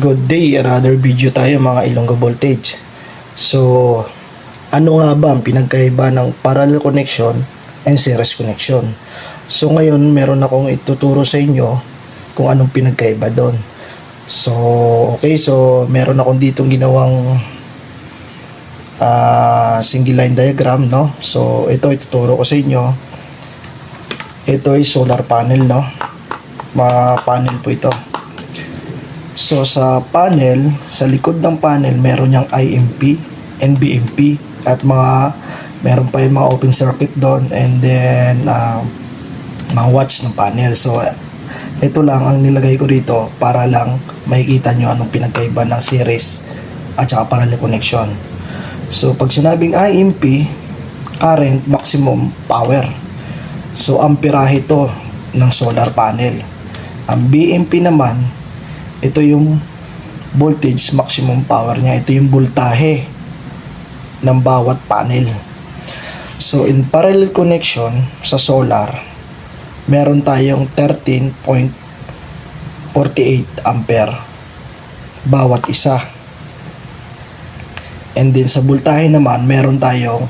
Good day, another video tayo mga Ilonggo Voltage. So, ano nga ba ang pinagkaiba ng parallel connection and series connection? So, ngayon meron akong ituturo sa inyo kung anong pinagkaiba doon. So, okay, so meron akong ditong ginawang ah, single line diagram, no? So, ito ituturo ko sa inyo. Ito ay solar panel, no? Mga panel po ito. So sa panel, sa likod ng panel, meron niyang IMP, NBMP, at mga meron pa yung mga open circuit doon and then uh, mga watch ng panel. So ito lang ang nilagay ko dito para lang makikita nyo anong pinagkaiba ng series at saka parallel connection. So pag sinabing IMP, current maximum power. So amperahe to ng solar panel. Ang BMP naman, ito yung voltage maximum power niya. Ito yung voltahe ng bawat panel. So in parallel connection sa solar meron tayong 13.48 ampere bawat isa. And then sa voltahe naman meron tayong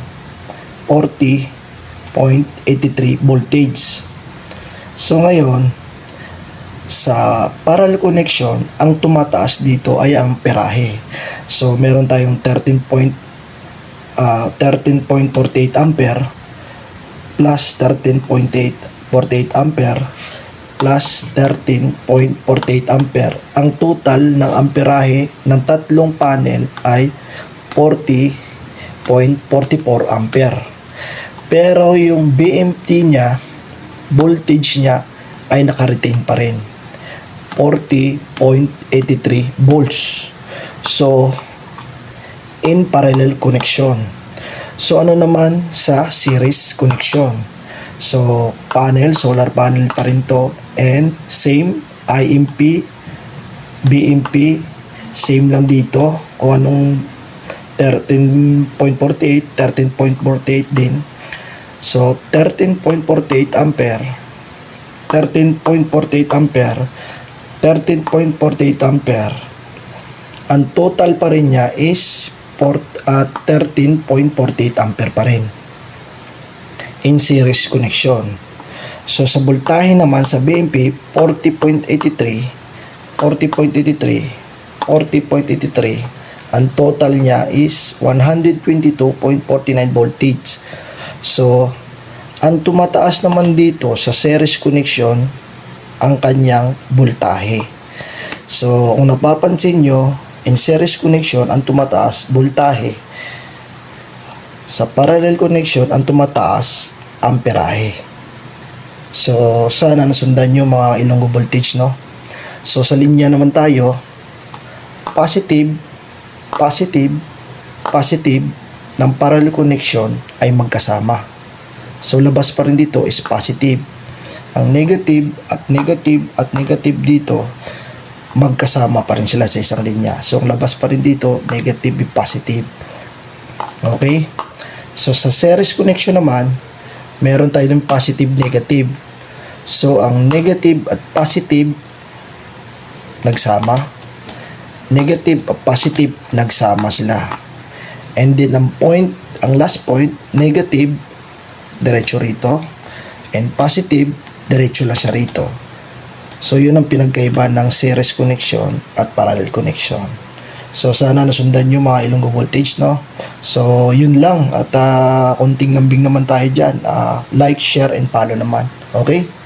40.83 voltage. So ngayon sa parallel connection, ang tumataas dito ay ang perahe. So, meron tayong 13 point, ah, 13.48 ampere plus 13.48 ampere plus 13.48 ampere. Ang total ng amperahe ng tatlong panel ay 40.44 ampere. Pero yung BMT niya, voltage niya ay naka-retain pa rin. 40.83 volts. So, in parallel connection. So, ano naman sa series connection? So, panel, solar panel pa rin to. And same, IMP, BMP, same lang dito. Kung anong 13.48, 13.48 din. So, 13.48 ampere 13.48 ampere 13.48 ampere. Ang total pa rin niya is uh, 13.48 ampere pa rin. In series connection. So sa voltahe naman sa BMP 40.83 40.83 40.83 ang total niya is 122.49 voltage. So ang tumataas naman dito sa series connection ang kanyang voltahe. So, kung napapansin nyo, in series connection, ang tumataas, voltahe. Sa parallel connection, ang tumataas, amperahe. So, sana nasundan nyo mga ilong voltage, no? So, sa linya naman tayo, positive, positive, positive ng parallel connection ay magkasama. So labas pa rin dito is positive. Ang negative at negative at negative dito magkasama pa rin sila sa isang linya. So ang labas pa rin dito negative positive. Okay? So sa series connection naman meron tayo ng positive negative. So ang negative at positive nagsama. Negative at positive nagsama sila. And then ang point, ang last point, negative diretso rito and positive diretso lang siya rito. So yun ang pinagkaiba ng series connection at parallel connection. So sana nasundan nyo mga ilonggo voltage no? So yun lang. At uh, konting lambing naman tayo dyan. Uh, like, share and follow naman. Okay